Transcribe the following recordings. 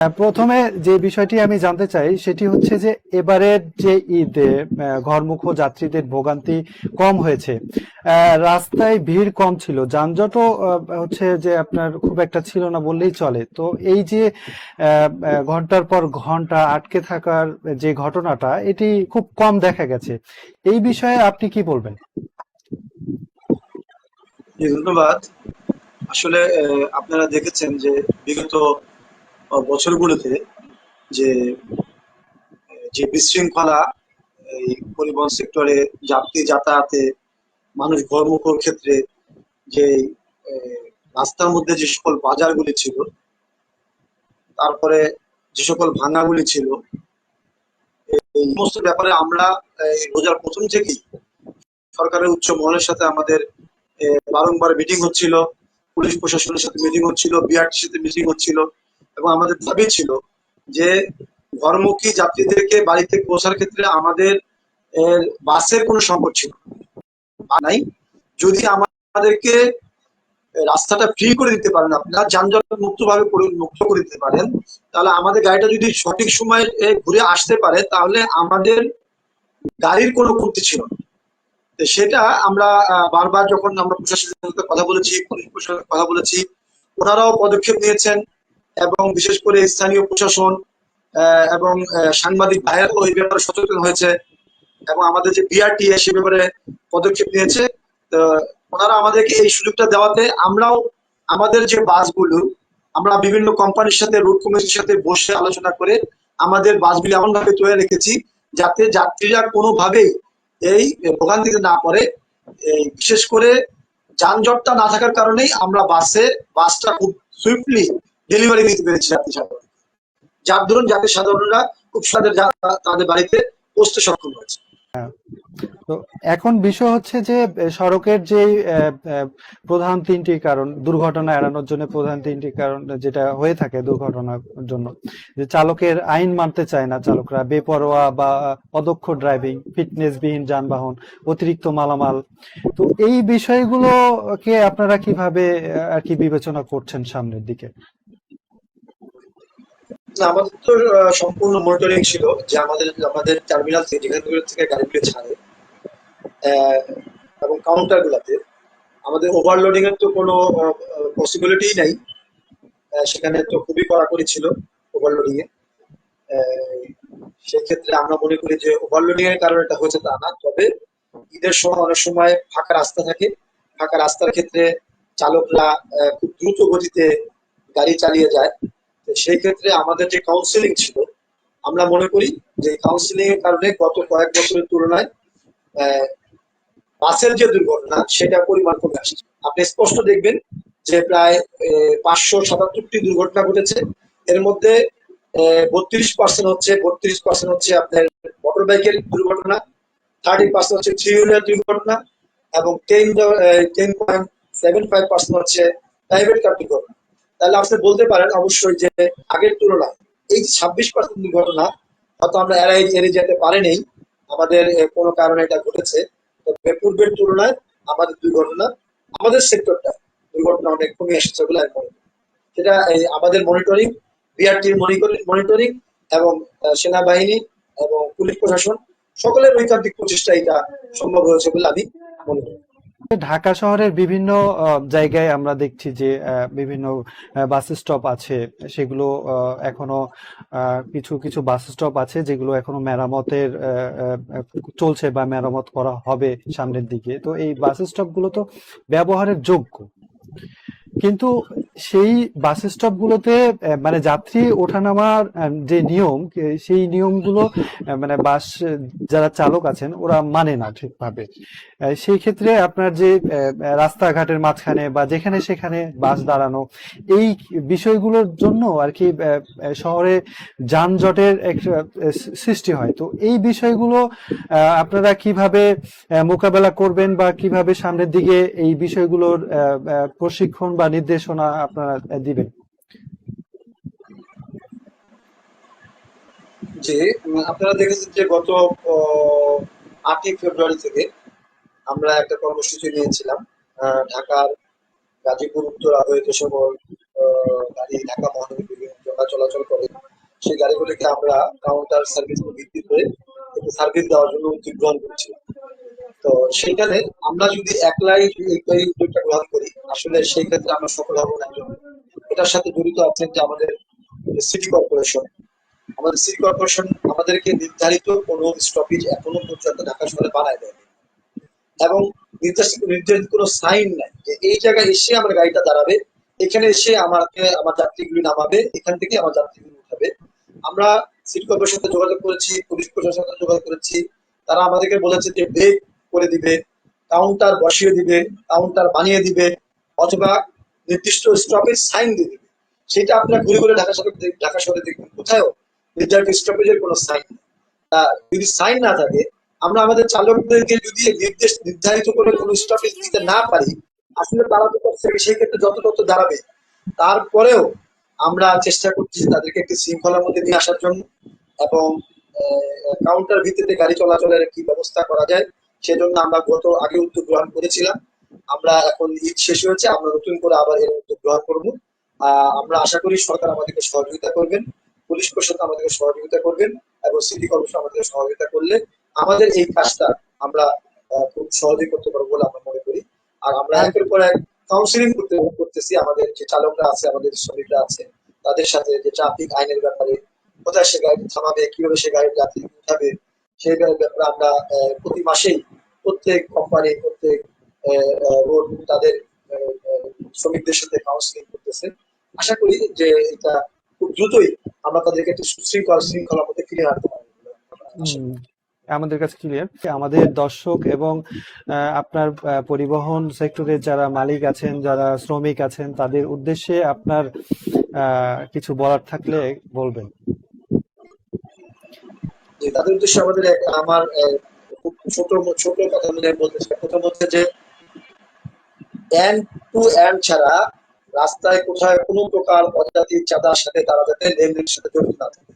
প্রথমে যে বিষয়টি আমি জানতে চাই, সেটি হচ্ছে যে এবারের যে ঈদে ঘরমুখ যাত্রীদের ভোগান্তি কম হয়েছে। রাস্তায় ভিড় কম ছিল। যানজটও হচ্ছে যে আপনার খুব একটা ছিল না বললেই চলে। তো এই যে ঘণ্টার পর ঘণ্টা আটকে থাকার যে ঘটনাটা, এটি খুব কম দেখা গেছে। এই বিষয়ে আপনি কি বলবেন? ধন্যবাদ। আসলে আপনারা দেখেছেন যে বিগত বছরগুলোতে যে যে বিশৃঙ্খলা, এই পরিবহন সেক্টরে যাত্রী যাতায়াতে, মানুষ ঘরমুখর ক্ষেত্রে, যে রাস্তার মধ্যে যে সকল বাজারগুলি ছিল, তারপরে যে সকল ভাঙাগুলি ছিল, এই সমস্ত ব্যাপারে আমরা এই রোজার প্রথম থেকেই সরকারের উচ্চ মহলের সাথে আমাদের বারংবার মিটিং হচ্ছিল, পুলিশ প্রশাসনের সাথে মিটিং হচ্ছিল, বিআরটির সাথে মিটিং হচ্ছিল এবং আমাদের দাবি ছিল যে ঘরমুখী যাত্রীদেরকে বাড়িতে পৌঁছার ক্ষেত্রে আমাদের বাসের কোনো সংকট ছিল নাই। যদি আমাদেরকে রাস্তাটা ফ্রি করে দিতে পারেন আপনারা, যানজট মুক্ত ভাবে মুক্ত করে দিতে পারেন, তাহলে আমাদের গাড়িটা যদি সঠিক সময়ে ঘুরে আসতে পারে, তাহলে আমাদের গাড়ির কোনো ক্ষতি ছিল না। সেটা আমরা বারবার যখন আমরা প্রশাসনের সাথে কথা বলেছি, পুলিশ প্রশাসনের কথা বলেছি, ওনারাও পদক্ষেপ নিয়েছেন। এবং বিশেষ করে স্থানীয় প্রশাসন এবং সাংবাদিক ভাইয়েরাও এই ব্যাপারে সচেতন হয়েছে এবং আমাদের যে বিআরটিএ সে ব্যাপারে পদক্ষেপ নিয়েছে। ওনারা আমাদেরকে এই সুযোগটা দেওয়াতে আমরাও আমাদের যে বাসগুলো, আমরা বিভিন্ন কোম্পানির সাথে রুট কমিটির সাথে বসে আলোচনা করে আমাদের বাসগুলি এমন ভাবে তৈরি রেখেছি যাতে যাত্রীরা কোনোভাবেই এই ভোগান্তিতে না পড়ে। এই বিশেষ করে যানজটটা না থাকার কারণেই আমরা বাসে, বাসটা খুব সুইফটলি ডেলিভারি দিতে পেরেছি সাধারণ যার দরুন যাত্রী সাধারণরা খুব তাদের তাদের বাড়িতে পৌঁছতে সক্ষম হয়েছে তো এখন বিষয় হচ্ছে যে সড়কের যে প্রধান তিনটি কারণ, দুর্ঘটনা এড়ানোর জন্য প্রধান তিনটি কারণ যেটা হয়ে থাকে দুর্ঘটনার জন্য। যে চালকের আইন মানতে চায় না চালকরা, বেপরোয়া বা অদক্ষ ড্রাইভিং, ফিটনেসবিহীন যানবাহন, অতিরিক্ত মালামাল। তো এই বিষয়গুলোকে আপনারা কীভাবে আর কি বিবেচনা করছেন সামনের দিকে? আমাদের তো সম্পূর্ণ মনিটরিং ছিল যে আমাদের আমাদের টার্মিনাল থেকে, যেখান থেকে গাড়িগুলো ছাড়ে এবং কাউন্টার গুলাতে, আমাদের ওভারলোডিং এর তো কোনো পসিবিলিটি নাই। সেখানে তো খুবই কড়াকড়ি ছিল ওভারলোডিং এ। সেক্ষেত্রে আমরা মনে করি যে ওভারলোডিং এর কারণে এটা হয়েছে তা না। তবে ঈদের সময় অনেক সময় ফাঁকা রাস্তা থাকে। ফাঁকা রাস্তার ক্ষেত্রে চালকরা খুব দ্রুত গতিতে গাড়ি চালিয়ে যায়। সেই ক্ষেত্রে আমাদের যে কাউন্সিলিং ছিল, আমরা মনে করি যে কাউন্সিলিং এর কারণে গত কয়েক বছরের তুলনায় বাসের যে দুর্ঘটনা, সেটা পরিমাণ কমে আসছে। আপনি স্পষ্ট দেখবেন যে প্রায় পাঁচশো সাতাত্তরটি দুর্ঘটনা ঘটেছে। এর মধ্যে বত্রিশ পার্সেন্ট হচ্ছে, বত্রিশ পার্সেন্ট হচ্ছে আপনার মোটর বাইকের দুর্ঘটনা থার্টি পার্সেন্ট হচ্ছে থ্রি হুইলার দুর্ঘটনা, এবং ten ten point seven five percent হচ্ছে প্রাইভেট কার দুর্ঘটনা। তাহলে আপনি বলতে পারেন অবশ্যই যে আগের তুলনায় এই ছাব্বিশ পার্সেন্ট দুর্ঘটনা হয়তো আমরা এড়াই এড়িয়ে যেতে পারিনি আমাদের কোনো কারণে এটা ঘটেছে। তবে পূর্বের তুলনায় আমাদের দুর্ঘটনা, আমাদের সেক্টরটা দুর্ঘটনা অনেক কমে এসেছে বলে আমি মনে সেটা আমাদের মনিটরিং বিআরটির মনিটরিং এবং সেনাবাহিনী এবং পুলিশ প্রশাসন সকলের ঐকান্তিক প্রচেষ্টা এটা সম্ভব হয়েছে বলে আমি মনে করি। ঢাকা শহরের বিভিন্ন জায়গায় আমরা দেখছি যে বিভিন্ন বাস স্টপ আছে। সেগুলো এখনও কিছু কিছু বাস স্টপ আছে যেগুলো এখনও মেরামতের চলছে বা মেরামত করা হবে সামনের দিকে। তো এই বাস স্টপগুলো তো ব্যবহারের যোগ্য। কিন্তু সেই বাস স্টপ গুলোতে মানে যাত্রী ওঠানামার যে নিয়ম সেই নিয়মগুলো মানে বাস যারা চালক আছেন, ওরা মানে না ঠিকভাবে। সেই ক্ষেত্রে আপনার যে রাস্তাঘাটের মাঝখানে বা যেখানে সেখানে বাস দাঁড়ানো, এই বিষয়গুলোর জন্য আর কি শহরে যানজটের একটা সৃষ্টি হয়। তো এই বিষয়গুলো আপনারা কীভাবে মোকাবেলা করবেন বা কীভাবে সামনের দিকে এই বিষয়গুলোর প্রশিক্ষণ বা নির্দেশনা আপনারা দিবেন। যে আপনারা দেখেছেন যে গত আটই ফেব্রুয়ারি থেকে আমরা একটা কর্মসূচি নিয়েছিলাম। ঢাকার গাজীপুর, উত্তরা হয়ে যে সকল গাড়ি ঢাকা মহানগরী বিভিন্ন চলাচল করে, সেই গাড়িগুলিকে আমরা কাউন্টার সার্ভিস ভিত্তিতে সার্ভিস দেওয়ার জন্য উদ্যোগ গ্রহণ করছি তো সেখানে আমরা যদি একলাই এই উদ্যোগটা গ্রহণ করি আসলে সেই ক্ষেত্রে আমরা সফল হব না। এটার সাথে জড়িত আছেন যে আমাদের সিটি কর্পোরেশন আমাদের সিটি কর্পোরেশন আমাদেরকে নির্ধারিত কোনো স্টপেজ এখনও পর্যন্ত ঢাকা শহরে বানায় দেয়নি। এবং নির্দিষ্ট নির্ধারিত কোনো সাইন নাই যে এই জায়গায় এসে আমার গাড়িটা দাঁড়াবে, এখানে এসে আমাকে আমার যাত্রীগুলি নামাবে, এখান থেকে আমার যাত্রীগুলি উঠাবে। আমরা সিটি কর্পোরেশনের সাথে যোগাযোগ করেছি, পুলিশ প্রশাসনের সাথে যোগাযোগ করেছি। তারা আমাদেরকে বলেছে যে ব্রেক করে দিবে কাউন্টার বসিয়ে দিবে কাউন্টার বানিয়ে দিবে। অথবা নির্দিষ্ট স্টপেজ সাইন দিয়ে দিবে। সেটা আপনার ঘুরে ঘুরে ঢাকা শহরে ঢাকা শহরে দেখবেন। কোথাও নির্ধারিত স্টপেজের কোনো সাইন যদি সাইন না থাকে, আমরা আমাদের চালকদেরকে যদি নির্দেশ নির্ধারিত করে কোনো স্টপেজ দিতে না পারি, আসলে তারা তো সেই ক্ষেত্রে যত তত দাঁড়াবে। তারপরেও আমরা চেষ্টা করছি তাদেরকে একটি শৃঙ্খলার মধ্যে নিয়ে আসার জন্য এবং কাউন্টার ভিত্তিতে গাড়ি চলাচলের কি ব্যবস্থা করা যায়, সেজন্য আমরা গত আগে উদ্যোগ গ্রহণ করেছিলাম। আমরা এখন ঈদ শেষ হয়েছে, আমরা নতুন করে আবার এর উদ্যোগ গ্রহণ করব। আমরা আশা করি সরকার আমাদেরকে সহযোগিতা করবেন, পুলিশ প্রশাসন আমাদেরকে সহযোগিতা করবেন এবং সিটি কর্পোরেশন আমাদেরকে সহযোগিতা করলে আমাদের এই কাজটা আমরা খুব সহজেই করতে পারব বলে আমরা মনে করি। আর আমরা একের পর এক কাউন্সিলিং করতে, করতেছি, আমাদের যে চালকরা আছে, আমাদের শ্রমিকরা আছে, তাদের সাথে যে ট্রাফিক আইনের ব্যাপারে, কোথায় সে গাড়ি থামাবে, কীভাবে সে গাড়ির যাত্রী উঠাবে, সেই ব্যাপারে আমরা প্রতি মাসেই প্রত্যেক কোম্পানি প্রত্যেক তাদের শ্রমিকদের সাথে কাউন্সিলিং করতেছে। আশা করি যে এটা খুব দ্রুতই আমরা তাদেরকে একটি সুশৃঙ্খলা শৃঙ্খলার মধ্যে ফিরিয়ে আনতে পারব। আমাদের কাছে ক্লিয়ার আমাদের দর্শক এবং আপনার পরিবহন সেক্টরের যারা মালিক আছেন যারা শ্রমিক আছেন তাদের উদ্দেশ্যে আপনার আহ, কিছু বলার থাকলে বলবেন। তাদের উদ্দেশ্যে আমাদের আমার ছোট ছোট কথা মনে বলতে চাই। প্রথম হচ্ছে যে এন্ড টু এন্ড ছাড়া রাস্তায় কোথায় কোনো প্রকার অজাতি চাঁদার সাথে তারা যাতে লেনদেনের সাথে জড়িত না থাকে।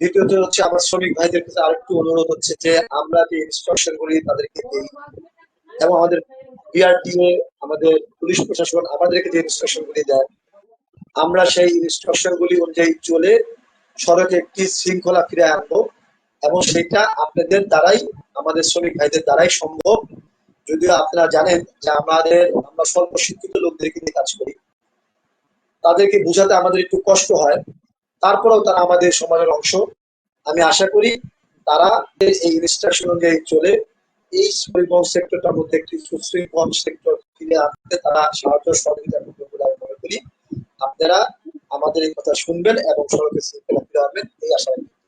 দ্বিতীয়ত হচ্ছে আমার শ্রমিক ভাইদের কাছে আরেকটু অনুরোধ হচ্ছে যে আমরা যে ইনস্ট্রাকশন গুলি তাদেরকে দিই এবং আমাদের বিআরটিএ আমাদের পুলিশ প্রশাসন আমাদেরকে যে ইনস্ট্রাকশন গুলি দেয়, আমরা সেই ইনস্ট্রাকশন গুলি অনুযায়ী চলে সড়কে একটি শৃঙ্খলা ফিরে আনব এবং সেটা আপনাদের দ্বারাই, আমাদের শ্রমিক ভাইদের দ্বারাই সম্ভব যদিও আপনারা জানেন যে আমাদের, আমরা স্বল্প শিক্ষিত লোকদেরকে নিয়ে কাজ করি। তাদেরকে বোঝাতে আমাদের একটু কষ্ট হয়। তারপরেও তারা আমাদের সমাজের অংশ। আমি আশা করি তারা এই ইনস্ট্রাকশন অনুযায়ী চলে এই পরিবহন সেক্টরটার মধ্যে একটি সুশৃঙ্খল সেক্টর ফিরে আনতে তারা সাহায্য সহযোগিতা করবে বলে আমি মনে করি। আপনারা আমাদের এই কথা শুনবেন এবং সড়কের শৃঙ্খলা ফিরে আনবেন, এই আশা রাখি।